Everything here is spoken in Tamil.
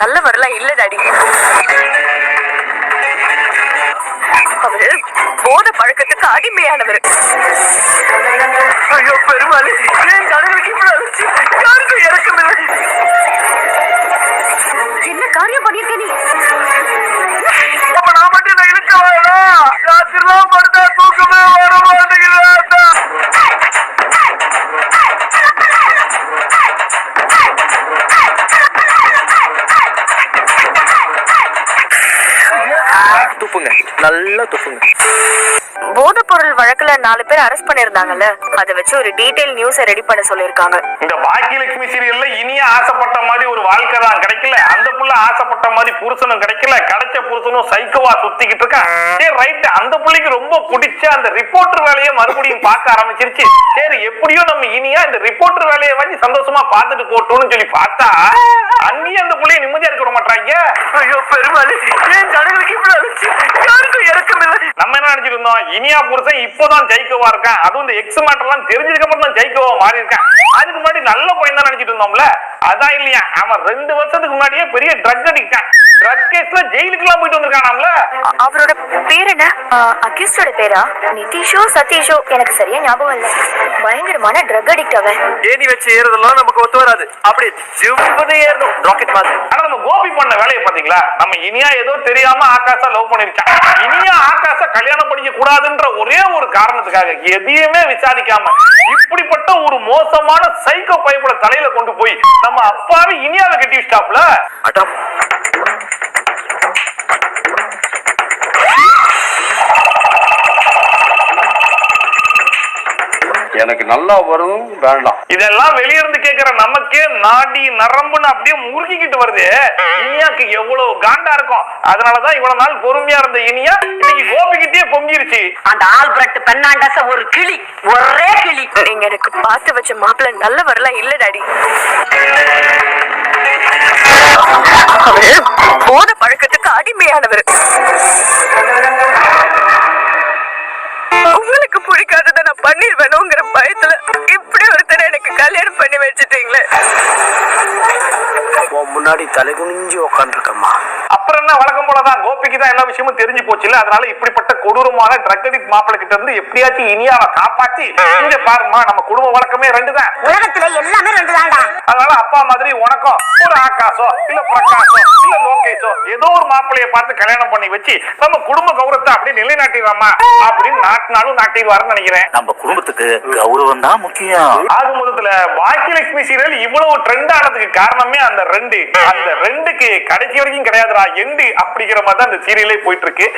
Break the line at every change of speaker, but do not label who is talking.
நல்லவரெல்லாம் இல்ல டாடி. அவரு போத பழக்கத்துக்கு அடிமையானவர்.
ஐயோ பெருமாள் என் கடவுளுக்கு இவ்வளவு துப்புங்க. நல்லா துப்புங்க.
போத பொருள் வழக்குல நாலு பேர் அரெஸ்ட் பண்ணிருந்தாங்கல்ல அதை வச்சு ஒரு டீடைல் நியூஸ ரெடி பண்ண சொல்லிருக்காங்க
இந்த பாக்கியலட்சுமி சீரியல்ல இனிய ஆசைப்பட்ட மாதிரி ஒரு வாழ்க்கை தான் கிடைக்கல. அந்த புள்ள ஆசைப்பட்ட மாதிரி புருஷனும் கிடைக்கல. கிடைச்ச புருஷனும் சைக்கோவா சுத்திக்கிட்டு இருக்கான். சரி ரைட் அந்த புள்ளைக்கு ரொம்ப பிடிச்ச அந்த ரிப்போர்ட்டர் வேலையை மறுபடியும் பார்க்க ஆரம்பிச்சிருச்சு. சரி எப்படியோ நம்ம இனியா இந்த ரிப்போர்ட்டர் வேலையை வச்சு சந்தோஷமா பார்த்துட்டு போட்டோம்னு சொல்லி பார்த்தா அங்கேயும் அந்த புள்ளைய நிம்மதியா இருக்க விட மாட்டாங்க
ஐயோ பெருமாள் கடவுளுக்கு இவ்வளவு அழைச்சி யாருக்கும் இறக்கமில்லை
நம்ம என்ன நினைச்சிட்டு இருந்தோம் இனியா புருஷன் இப்போதான் ஜெயிக்கவா இருக்கேன் அதுவும் இந்த எக்ஸ் மேட்டர்லாம் தெரிஞ்சதுக்கு அப்புறம் தான் ஜெயிக்கவா மாறி இருக்கேன் அதுக்கு முன்னாடி நல்ல பையன் தான் நினைச்சிட்டு இருந்தோம்ல? அதான் இல்லையா? அவன் ரெண்டு வருஷத்துக்கு முன்னாடியே பெரிய ட்ரக் அடிக்டான் ட்ரக் கேஸ்ல ஜெயிலுக்கு எல்லாம் போயிட்டு வந்திருக்கானாம்ல?
அவரோட பேர் என்ன? அக்யூஸ்டோட பேரா? நிதிஷோ சதீஷோ எனக்கு சரியா ஞாபகம் இல்ல. பயங்கரமான ட்ரக் அடிக்ட் அவன்.
ஏணி வச்சு ஏறுறதெல்லாம் நமக்கு ஒத்து வராது. அப்படியே ஜிவ்வுன்னு ஏறணும். ராக்கெட் மாதிரி
ஆனா நம்ம கோபி பண்ண வேலையை பாத்தீங்களா நம்ம இனியா ஏதோ தெரியாம ஆகாஷா லவ் பண்ணிருக்கான். இனியா ஆகாஷா கல்யாணம் பண்ணிக்க கூடாதுன்ற ஒரே ஒரு காரணத்துக்காக எதையுமே விசாரிக்காம இப்படிப்பட்ட ஒரு மோசமான சைக்கோ பைப்போட தலையில கொண்டு போய் நம்ம அப்பாவே இனியாவை கட்டி வச்சிட்டாப்ல
அடம்
எனக்கு நல்லா வரும் வேண்டாம்.
இதெல்லாம் வெளியிருந்து கேக்குற நமக்கே நாடி நரம்புன்னு அப்படியே முறுக்கிக்கிட்டு வருது. இனியாக்கு எவ்வளவு காண்டா இருக்கும். அதனாலதான் இவ்வளவு நாள் பொறுமையா இருந்த இனியா இன்னைக்கு கோபிக்கிட்டே பொங்கிருச்சு.
அந்த ஆல்பர்ட் பெர்னாண்டஸ ஒரு கிளி ஒரே கிளி.
நீங்க எனக்கு பார்த்து வச்ச மாப்பிள்ள நல்லவரெல்லாம் இல்ல டாடி. அவரு. போத பழக்கத்துக்கு அடிமையானவர். உங்களுக்கு பிடிக்காததை நான் பண்ணிருவேணுங்கிற
முன்னாடி தலை குனிஞ்சு உக்காந்துருக்கம்மா
அப்புறம் என்ன வழக்கம் போலதான் கோபிக்கு தான் எல்லா விஷயமும் தெரிஞ்சு போச்சுல அதனால இப்படிப்பட்ட கொடூரமான ட்ரக் அடிக்ட் மாப்பிள்ளை கிட்ட இருந்து எப்படியாச்சும் இனியாவை காப்பாத்தி இங்க பாருமா நம்ம குடும்ப வழக்கமே ரெண்டு தான்
உலகத்துல எல்லாமே
அப்பா மாதிரி உனக்கும் ஒரு ஆகாசோ இல்ல பிரகாசோ இல்ல லோகேஷோ ஏதோ ஒரு மாப்பிள்ளைய பார்த்து கல்யாணம் பண்ணி வச்சு நம்ம குடும்ப கௌரவத்தை அப்படியே நிலைநாட்டிடுறாமா அப்படின்னு நாட்டினாலும் நாட்டிடுவாருன்னு நினைக்கிறேன்.
நம்ம குடும்பத்துக்கு கௌரவம் தான் முக்கியம்.
ஆக மொத்தத்துல பாக்கியலட்சுமி சீரியல் இவ்வளவு ட்ரெண்ட் ஆனதுக்கு காரணமே அந்த ரெண்டு. அந்த ரெண்டுக்கு கடைசி வரைக்கும் கிடையாதுடா எண்டு அப்படிங்கிற மாதிரி தான் இந்த சீரியலே போயிட்டு இருக்கு.